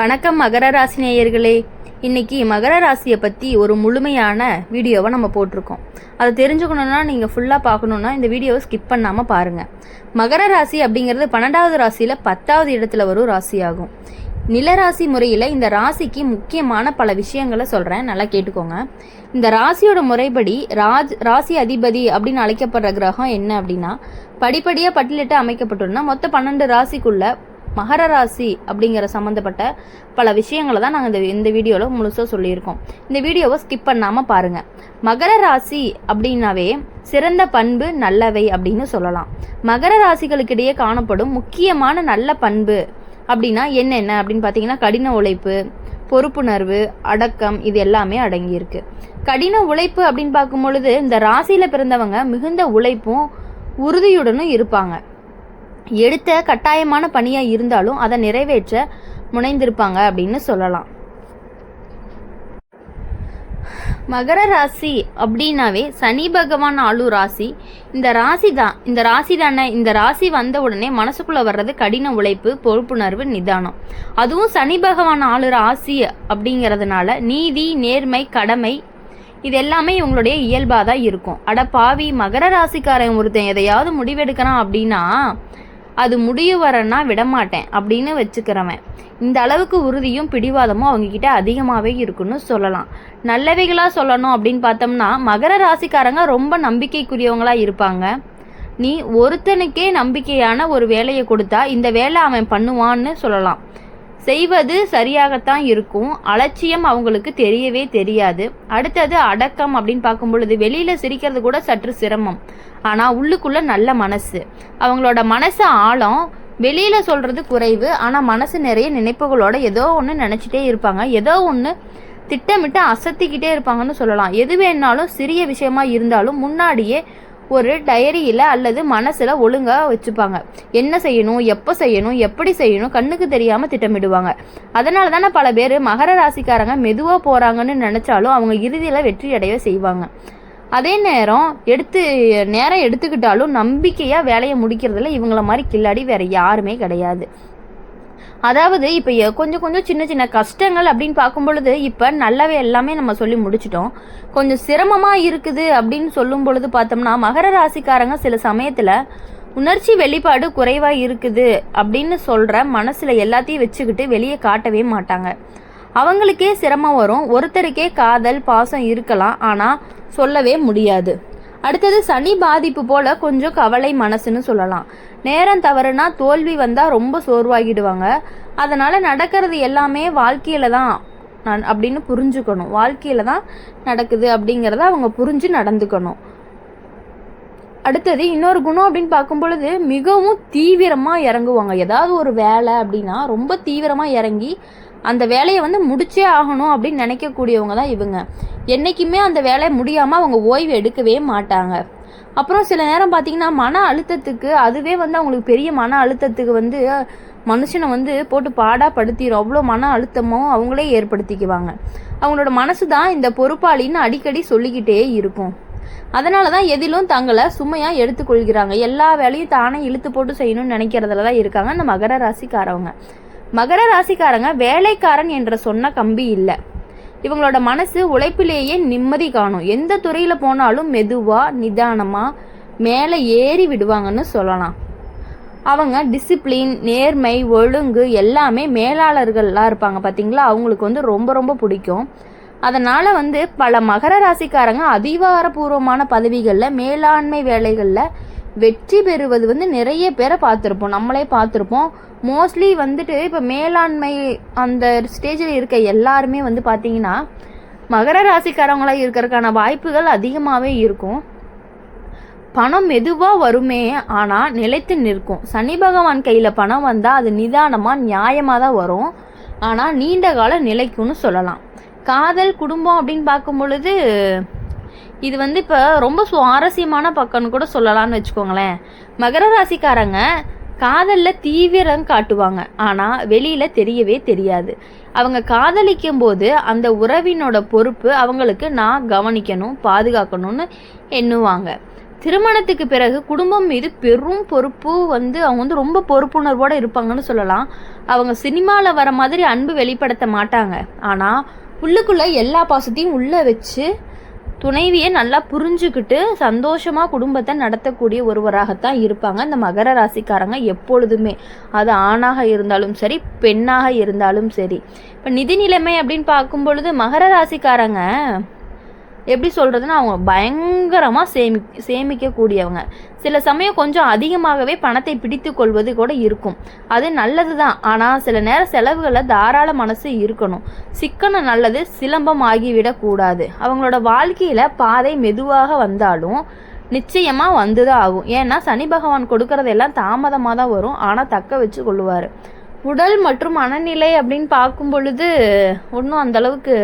வணக்கம் மகர ராசி நேயர்களே. இன்னைக்கு மகர ராசியை பற்றி ஒரு முழுமையான வீடியோவை நம்ம போட்டிருக்கோம். அதை தெரிஞ்சுக்கணுன்னா நீங்கள் ஃபுல்லாக பார்க்கணுன்னா இந்த வீடியோவை ஸ்கிப் பண்ணாமல் பாருங்கள் மகர ராசி அப்படிங்கிறது பன்னெண்டாவது ராசியில் பத்தாவது இடத்துல வரும் ராசியாகும். நிலராசி முறையில் இந்த ராசிக்கு முக்கியமான பல விஷயங்களை சொல்கிறேன் நல்லா கேட்டுக்கோங்க. இந்த ராசியோட முறைப்படி ராஜ் ராசி அதிபதி அப்படின்னு அழைக்கப்படுற கிரகம் என்ன அப்படின்னா படிப்படியாக பட்டியலிட்டு அமைக்கப்பட்டுள்ளனா மொத்த பன்னெண்டு ராசிக்குள்ள மகர ராசி அப்படிங்கிற சம்மந்தப்பட்ட பல விஷயங்களை தான் நாங்கள் இந்த இந்த வீடியோவில் முழுசாக சொல்லியிருக்கோம். இந்த வீடியோவை ஸ்கிப் பண்ணாமல் பாருங்கள் மகர ராசி அப்படின்னாவே சிறந்த பண்பு நல்லவை அப்படின்னு சொல்லலாம். மகர ராசிகளுக்கிடையே காணப்படும் முக்கியமான நல்ல பண்பு அப்படின்னா என்னென்ன? அப்படின்னு பார்த்தீங்கன்னா கடின உழைப்பு பொறுப்புணர்வு அடக்கம் இது எல்லாமே அடங்கியிருக்கு. கடின உழைப்பு அப்படின்னு பார்க்கும் பொழுது இந்த ராசியில் பிறந்தவங்க மிகுந்த உழைப்பும் உறுதியுடனும் இருப்பாங்க. எடுத்த கட்டாயமான பணியாக இருந்தாலும் அதை நிறைவேற்ற முனைந்திருப்பாங்க அப்படின்னு சொல்லலாம். மகர ராசி அப்படின்னாவே சனி பகவான் ஆளு ராசி. இந்த ராசி தான் இந்த ராசி தானே இந்த ராசி வந்த உடனே மனசுக்குள்ளே வர்றது கடின உழைப்பு பொறுப்புணர்வு நிதானம். அதுவும் சனி பகவான் ஆளு ராசி அப்படிங்கிறதுனால நீதி நேர்மை கடமை இது எல்லாமே இவங்களுடைய இயல்பாக தான் இருக்கும். அட பாவி மகர ராசிக்காரன் ஒருத்தன் எதையாவது முடிவெடுக்கிறான் அப்படின்னா அது முடிய வரன்னா விடமாட்டேன் அப்படின்னு வச்சுக்கிறவன். இந்த அளவுக்கு உறுதியும் பிடிவாதமும் அவங்கக்கிட்ட அதிகமாகவே இருக்குன்னு சொல்லலாம். நல்லவைகளாக சொல்லணும் அப்படின்னு பார்த்தோம்னா மகர ராசிக்காரங்க ரொம்ப நம்பிக்கைக்குரியவங்களாக இருப்பாங்க. நீ ஒருத்தனுக்கே நம்பிக்கையான ஒரு வேலையை கொடுத்தா இந்த வேலை அவன் பண்ணுவான்னு சொல்லலாம். செய்வது சரியாகத்தான் இருக்கும். அலட்சியம் அவங்களுக்கு தெரியவே தெரியாது. அடுத்தது அடக்கம் அப்படின்னு பார்க்கும் பொழுது வெளியில் சிரிக்கிறது கூட சற்று சிரமம். ஆனால் உள்ளுக்குள்ளே நல்ல மனசு. அவங்களோட மனசு ஆழம். வெளியில் சொல்கிறது குறைவு. ஆனால் மனசு நிறைய நினைப்புகளோட ஏதோ ஒன்று நினச்சிட்டே இருப்பாங்க. ஏதோ ஒன்று திட்டமிட்டு அசத்திக்கிட்டே இருப்பாங்கன்னு சொல்லலாம். எது வேணாலும் சிறிய விஷயமா இருந்தாலும் முன்னாடியே ஒரு டைரியில் அல்லது மனசில் ஒழுங்காக வச்சுப்பாங்க. என்ன செய்யணும் எப்போ செய்யணும் எப்படி செய்யணும் கண்ணுக்கு தெரியாமல் திட்டமிடுவாங்க. அதனால தானே பல பேர் மகர ராசிக்காரங்க மெதுவாக போகிறாங்கன்னு நினச்சாலும் அவங்க இறுதியில் வெற்றி அடைய செய்வாங்க. அதே நேரம் எடுத்து நேரம் எடுத்துக்கிட்டாலும் நம்பிக்கையாக வேலையை முடிக்கிறதுல இவங்கள மாதிரி கில்லாடி வேறு யாருமே கிடையாது. அதாவது இப்போ கொஞ்சம் கொஞ்சம் சின்ன சின்ன கஷ்டங்கள் அப்படின்னு பார்க்கும் பொழுது இப்போ நல்லவே எல்லாமே நம்ம சொல்லி முடிச்சிட்டோம். கொஞ்சம் சிரமமாக இருக்குது அப்படின்னு சொல்லும் பொழுது பார்த்தோம்னா மகர ராசிக்காரங்க சில சமயத்தில் உணர்ச்சி வெளிப்பாடு குறைவாக இருக்குது அப்படின்னு சொல்கிற மனசில் எல்லாத்தையும் வச்சுக்கிட்டு வெளியே காட்டவே மாட்டாங்க. அவங்களுக்கே சிரமம் வரும். ஒருத்தருக்கே காதல் பாசம் இருக்கலாம். ஆனால் சொல்லவே முடியாது. அடுத்தது சனி பாதிப்பு போல கொஞ்சம் கவலை மனசுன்னு சொல்லலாம். நேரம் தவறுனா தோல்வி வந்தால் ரொம்ப சோர்வாகிடுவாங்க. அதனால் நடக்கிறது எல்லாமே வாழ்க்கையில் தான் அப்படின்னு புரிஞ்சுக்கணும். வாழ்க்கையில் தான் நடக்குது அப்படிங்கிறத அவங்க புரிஞ்சு நடந்துக்கணும். அடுத்தது இன்னொரு குணம் அப்படின்னு பார்க்கும் பொழுது மிகவும் தீவிரமாக இறங்குவாங்க. ஏதாவது ஒரு வேலை அப்படின்னா ரொம்ப தீவிரமாக இறங்கி அந்த வேலையை வந்து முடிச்சே ஆகணும் அப்படின்னு நினைக்கக்கூடியவங்க தான் இவங்க. என்றைக்குமே அந்த வேலையை முடியாமல் அவங்க ஓய்வு எடுக்கவே மாட்டாங்க. அப்புறம் சில நேரம் பார்த்தீங்கன்னா மன அழுத்தத்துக்கு அதுவே வந்து அவங்களுக்கு பெரிய மன அழுத்தத்துக்கு வந்து மனுஷனை வந்து போட்டு பாடாக படுத்திடும் அவ்வளோ மன அழுத்தமும் அவங்களே ஏற்படுத்திக்குவாங்க. அவங்களோட மனசு தான் இந்த பொறுப்பாளின்னு அடிக்கடி சொல்லிக்கிட்டே இருக்கும். அதனால தான் எதிலும் தங்களை சுமையாக எடுத்துக்கொள்கிறாங்க. எல்லா வேலையும் தானே இழுத்து போட்டு செய்யணும்னு நினைக்கிறதுல தான் இருக்காங்க. அந்த மகர ராசிக்காரவங்க. மகர ராசிக்காரங்க வேலைக்காரன் என்ற சொன்ன கம்பி இல்லை. இவங்களோட மனசு உழைப்பிலேயே நிம்மதி காணும். எந்த துறையில் போனாலும் மெதுவாக நிதானமாக மேலே ஏறி விடுவாங்கன்னு சொல்லலாம். அவங்க டிசிப்ளின் நேர்மை ஒழுங்கு எல்லாமே மேலாளர்கள்லாம் இருப்பாங்க பார்த்தீங்களா அவங்களுக்கு வந்து ரொம்ப ரொம்ப பிடிக்கும். அதனால் வந்து பல மகர ராசிக்காரங்க அதிகாரபூர்வமான பதவிகளில் மேலாண்மை வேலைகளில் வெற்றி பெறுவது வந்து நிறைய பேரை பார்த்துருப்போம். நம்மளே பார்த்துருப்போம். மோஸ்ட்லி வந்துட்டு இப்போ மேலாண்மை அந்த ஸ்டேஜில் இருக்க எல்லாருமே வந்து பார்த்தீங்கன்னா மகர ராசிக்காரங்களாக இருக்கிறதுக்கான வாய்ப்புகள் அதிகமாகவே இருக்கும். பணம் மெதுவாக வருமே ஆனால் நிலைத்து நிற்கும். சனி பகவான் கையில் பணம் வந்தால் அது நிதானமாக நியாயமாக தான் வரும். ஆனால் நீண்ட கால நிலைக்கும்னு சொல்லலாம். காதல் குடும்பம் அப்படின்னு பார்க்கும் பொழுது இது வந்து இப்போ ரொம்ப சுவாரஸ்யமான பக்கம்னு கூட சொல்லலாம்னு வச்சுக்கோங்களேன். மகர ராசிக்காரங்க காதலில் தீவிரம் காட்டுவாங்க. ஆனால் வெளியில் தெரியவே தெரியாது. அவங்க காதலிக்கும் போது அந்த உறவினோட பொறுப்பு அவங்களுக்கு நான் கவனிக்கணும் பாதுகாக்கணும்னு எண்ணுவாங்க. திருமணத்துக்கு பிறகு குடும்பம் மீது பெரும் பொறுப்பு வந்து அவங்க வந்து ரொம்ப பொறுப்புணர்வோடு இருப்பாங்கன்னு சொல்லலாம். அவங்க சினிமாவில் வர மாதிரி அன்பு வெளிப்படுத்த மாட்டாங்க. ஆனால் உள்ளுக்குள்ளே எல்லா பாசத்தையும் உள்ளே வச்சு துணைவியை நல்லா புரிஞ்சுக்கிட்டு சந்தோஷமாக குடும்பத்தை நடத்தக்கூடிய ஒருவராகத்தான் இருப்பாங்க. இந்த மகர ராசிக்காரங்க எப்பொழுதுமே. அது ஆணாக இருந்தாலும் சரி பெண்ணாக இருந்தாலும் சரி. இப்போ நிதி நிலைமை அப்படின்னு பார்க்கும் பொழுது மகர ராசிக்காரங்க எப்படி சொல்கிறதுன்னா அவங்க பயங்கரமாக சேமி சேமிக்கக்கூடியவங்க. சில சமயம் கொஞ்சம் அதிகமாகவே பணத்தை பிடித்து கொள்வது கூட இருக்கும். அது நல்லது தான் ஆனால் சில நேரம் செலவுகளை தாராள மனசு இருக்கணும். சிக்கனம் நல்லது சிலம்பம் ஆகிவிடக்கூடாது அவங்களோட வாழ்க்கையில் பாதை மெதுவாக வந்தாலும் நிச்சயமாக வந்து தான் ஆகும். ஏன்னா சனி பகவான் கொடுக்கறதெல்லாம் தாமதமாக தான் வரும். ஆனால் தக்க வச்சு கொள்ளுவார். உடல் மற்றும் மனநிலை அப்படின்னு பார்க்கும் பொழுது ஒன்றும் அந்தளவுக்கு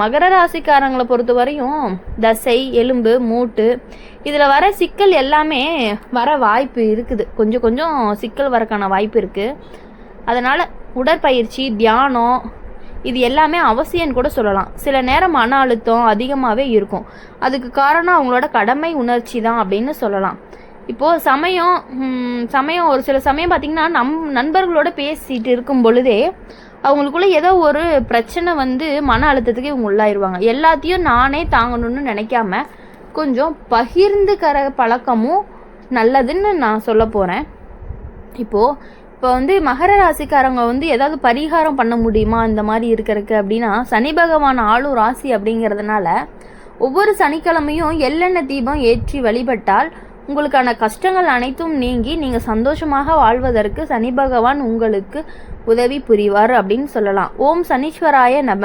மகர ராசிக்காரங்களை பொறுத்த வரையும் தசை எலும்பு மூட்டு இதில் வர சிக்கல் எல்லாமே வர வாய்ப்பு இருக்குது. கொஞ்சம் கொஞ்சம் சிக்கல் வரக்கான வாய்ப்பு இருக்குது அதனால் உடற்பயிற்சி தியானம் இது எல்லாமே அவசியம்னு கூட சொல்லலாம். சில நேரம் மன அழுத்தம் அதிகமாகவே இருக்கும். அதுக்கு காரணம் அவங்களோட கடமை உணர்ச்சி தான் அப்படின்னு சொல்லலாம். இப்போது சமயம் சமயம் ஒரு சில சமயம் பார்த்திங்கன்னா நம் நண்பர்களோட பேசிகிட்டு இருக்கும் பொழுதே அவங்களுக்குள்ள ஏதோ ஒரு பிரச்சனை வந்து மன அழுத்தத்துக்கு இவங்க உள்ளாயிருவாங்க. எல்லாத்தையும் நானே தாங்கணும்னு நினைக்காம கொஞ்சம் பகிர்ந்துக்கிற பழக்கமும் நல்லதுன்னு நான் சொல்ல போகிறேன் இப்போது இப்போ வந்து மகர ராசிக்காரங்க வந்து ஏதாவது பரிகாரம் பண்ண முடியுமா? இந்த மாதிரி இருக்கிறதுக்கு அப்படின்னா சனி பகவான் ஆளும் ராசி அப்படிங்கிறதுனால ஒவ்வொரு சனிக்கிழமையும் எள்ளெண்ணெய் தீபம் ஏற்றி வழிபட்டால் உங்களுக்கான கஷ்டங்கள் அனைத்தும் நீங்கி நீங்கள் சந்தோஷமாக வாழ்வதற்கு சனி பகவான் உங்களுக்கு உதவி புரிவார் அப்படின்னு சொல்லலாம். ஓம் சனீஸ்வராய நம.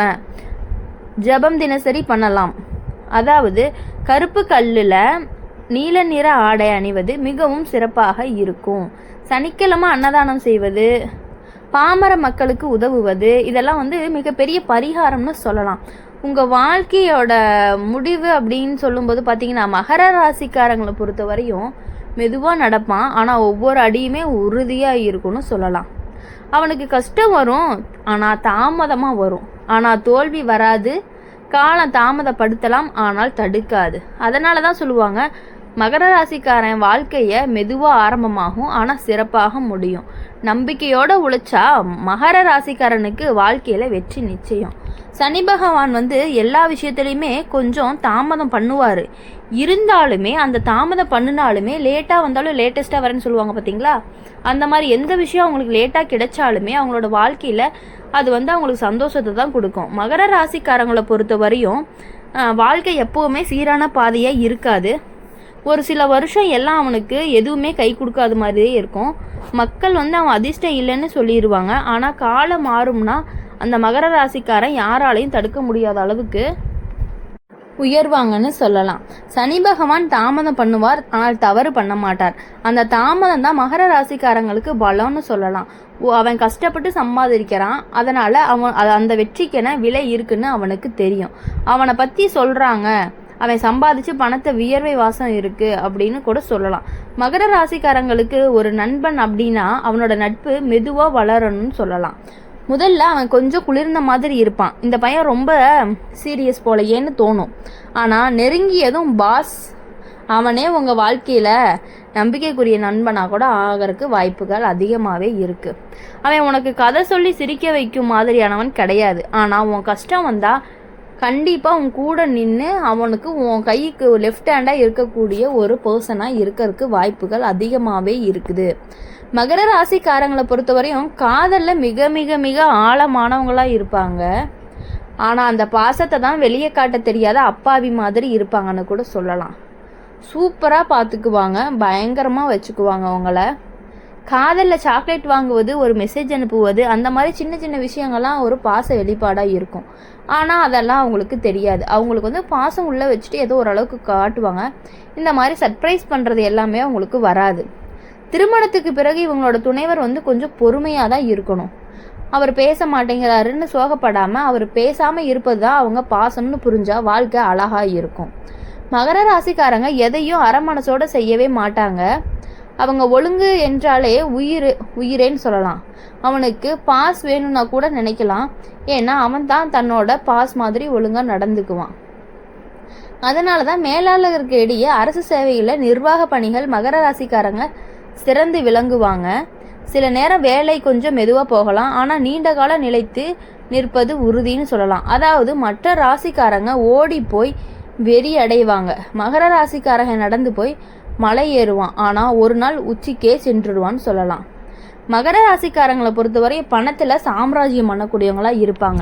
ஜபம் தினசரி பண்ணலாம். அதாவது கருப்பு கல்லில் நீல நிற ஆடை அணிவது மிகவும் சிறப்பாக இருக்கும். சனிக்கிழமை அன்னதானம் செய்வது பாமர மக்களுக்கு உதவுவது இதெல்லாம் வந்து மிகப்பெரிய பரிகாரம்னு சொல்லலாம். உங்கள் வாழ்க்கையோட முடிவு அப்படின்னு சொல்லும்போது பார்த்தீங்கன்னா மகர ராசிக்காரங்களை பொறுத்த வரையும் மெதுவாக நடப்பான். ஆனால் ஒவ்வொரு அடியுமே உறுதியாக இருக்கும்னு சொல்லலாம். அவனுக்கு கஷ்டம் வரும் ஆனால் தாமதமாக வரும். ஆனால் தோல்வி வராது. காலம் தாமதப்படுத்தலாம் ஆனால் தடுக்காது. அதனால தான் சொல்லுவாங்க மகர ராசிக்காரன் வாழ்க்கையை மெதுவாக ஆரம்பமாகும் ஆனால் சிறப்பாக முடியும். நம்பிக்கையோடு உழைச்சா மகர ராசிக்காரனுக்கு வாழ்க்கையில் வெற்றி நிச்சயம். சனி பகவான் வந்து எல்லா விஷயத்துலையுமே கொஞ்சம் தாமதம் பண்ணுவார். இருந்தாலுமே அந்த தாமதம் பண்ணினாலுமே லேட்டாக வந்தாலும் லேட்டஸ்ட்டாக வரேன்னு சொல்லுவாங்க பார்த்தீங்களா அந்த மாதிரி எந்த விஷயம் அவங்களுக்கு லேட்டாக கிடைச்சாலுமே அவங்களோட வாழ்க்கையில் அது வந்து அவங்களுக்கு சந்தோஷத்தை தான் கொடுக்கும். மகர ராசிக்காரங்களை பொறுத்த வரையும் வாழ்க்கை எப்போவுமே சீரான பாதையாக இருக்காது. ஒரு சில வருஷம் எல்லாம் அவனுக்கு எதுவுமே கை கொடுக்காத மாதிரியே இருக்கும். மக்கள் வந்து அவன் அதிர்ஷ்டம் இல்லைன்னு சொல்லிடுவாங்க ஆனால் காலம் மாறும்னா அந்த மகர ராசிக்காரன் யாராலையும் தடுக்க முடியாத அளவுக்கு உயர்வாங்கன்னு சொல்லலாம். சனி பகவான் தாமதம் பண்ணுவார் ஆனால் தவறு பண்ண மாட்டார். அந்த தாமதம் தான் மகர ராசிக்காரங்களுக்கு பலம்னு சொல்லலாம். அவன் கஷ்டப்பட்டு சம்பாதிக்கிறான். அதனால அவன் அந்த வெற்றிக்கென விலை இருக்குன்னு அவனுக்கு தெரியும். அவனை பற்றி சொல்கிறாங்க அவன் சம்பாதிச்சு பணத்தை வியர்வை வாசம் இருக்கு அப்படின்னு கூட சொல்லலாம். மகர ராசிக்காரங்களுக்கு ஒரு நண்பன் அப்படின்னா அவனோட நட்பு மெதுவாக வளரணும்னு சொல்லலாம். முதல்ல அவன் கொஞ்சம் குளிர்ந்த மாதிரி இருப்பான். இந்த பையன் ரொம்ப சீரியஸ் போலையேன்னு தோணும். ஆனால் நெருங்கியதும் பாஸ் அவனே உங்கள் வாழ்க்கையில் நம்பிக்கைக்குரிய நண்பனாக கூட ஆகிறதுக்கு வாய்ப்புகள் அதிகமாகவே இருக்குது அவன் உனக்கு கதை சொல்லி சிரிக்க வைக்கும் மாதிரியானவன் கிடையாது. ஆனால் உன் கஷ்டம் வந்தால் கண்டிப்பாக உன் கூட நின்று அவனுக்கு உன் கைக்கு லெஃப்ட் ஹேண்டாக இருக்கக்கூடிய ஒரு பர்சனாக இருக்கிறதுக்கு வாய்ப்புகள் அதிகமாகவே இருக்குது. மகர ராசிக்காரங்களை பொறுத்தவரையும் காதலில் மிக மிக மிக ஆழமானவங்களாக இருப்பாங்க. ஆனால் அந்த பாசத்தை தான் வெளியே காட்ட தெரியாத அப்பாவி மாதிரி இருப்பாங்கன்னு கூட சொல்லலாம். சூப்பராக பார்த்துக்குவாங்க பயங்கரமாக வச்சுக்குவாங்க அவங்கள. காதலில் சாக்லேட் வாங்குவது ஒரு மெசேஜ் அனுப்புவது அந்த மாதிரி சின்ன சின்ன விஷயங்கள்லாம் ஒரு பாச வெளிப்பாடாக இருக்கும். ஆனால் அதெல்லாம் அவங்களுக்கு தெரியாது. அவங்களுக்கு வந்து பாசம் உள்ளே வச்சுட்டு ஏதோ ஓரளவுக்கு காட்டுவாங்க. இந்த மாதிரி சர்ப்ரைஸ் பண்ணுறது எல்லாமே அவங்களுக்கு வராது. திருமணத்துக்கு பிறகு இவங்களோட துணைவர் வந்து கொஞ்சம் பொறுமையாக தான் இருக்கணும். அவர் பேச மாட்டேங்கிறாருன்னு சோகப்படாமல் அவர் பேசாமல் இருப்பது தான் அவங்க பாசம்னு புரிஞ்சால் வாழ்க்கை அழகாக இருக்கும். மகர ராசிக்காரங்க எதையும் அறமனசோடு செய்யவே மாட்டாங்க. அவங்க ஒழுங்கு என்றாலே உயிர் உயிரேன்னு சொல்லலாம். அவனுக்கு பாஸ் வேணும்னா கூட நினைக்கலாம். ஏன்னா அவன் தான் தன்னோட பாஸ் மாதிரி ஒழுங்காக நடந்துக்குவான். அதனால தான் மேலாளருக்கு இடையே அரசு சேவையில் நிர்வாக பணிகள் மகர ராசிக்காரங்க சிறந்து விளங்குவாங்க. சில நேரம் வேலை கொஞ்சம் மெதுவாக போகலாம். ஆனால் நீண்ட காலம் நிலைத்து நிற்பது உறுதின்னு சொல்லலாம். அதாவது மற்ற ராசிக்காரங்க ஓடி போய் வெறி அடைவாங்க. மகர ராசிக்காரங்க நடந்து போய் மலை ஏறுவான். ஆனால் ஒரு நாள் உச்சிக்கே சென்றுடுவான்னு சொல்லலாம். மகர ராசிக்காரங்களை பொறுத்தவரை பணத்தில் சாம்ராஜ்யம் பண்ணக்கூடியவங்களாக இருப்பாங்க.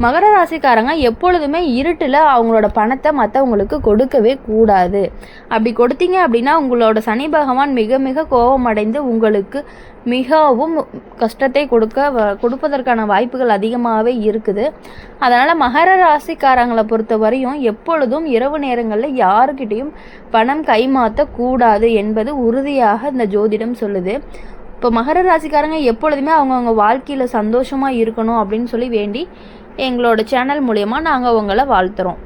மகர ராசிக்காரங்க எப்பொழுதுமே இருட்டில் அவங்களோட பணத்தை மற்றவங்களுக்கு கொடுக்கவே கூடாது. அப்படி கொடுத்தீங்க அப்படின்னா உங்களோட சனி பகவான் மிக மிக கோபமடைந்து உங்களுக்கு மிகவும் கஷ்டத்தை கொடுக்க வ- கொடுப்பதற்கான வாய்ப்புகள் அதிகமாகவே இருக்குது. அதனால் மகர ராசிக்காரங்களை பொறுத்தவரையும் எப்பொழுதும் இரவு நேரங்களில் யாருக்கிட்டேயும் பணம் கைமாற்றக்கூடாது என்பது உறுதியாக இந்த ஜோதிடம் சொல்லுது. இப்போ மகர ராசிக்காரங்க எப்பொழுதுமே அவங்கவுங்க வாழ்க்கையில் சந்தோஷமாக இருக்கணும் அப்படின்னு சொல்லி வேண்டி எங்களோட சேனல் மூலயமா நாங்கள் உங்களை வாழ்த்துறோம்.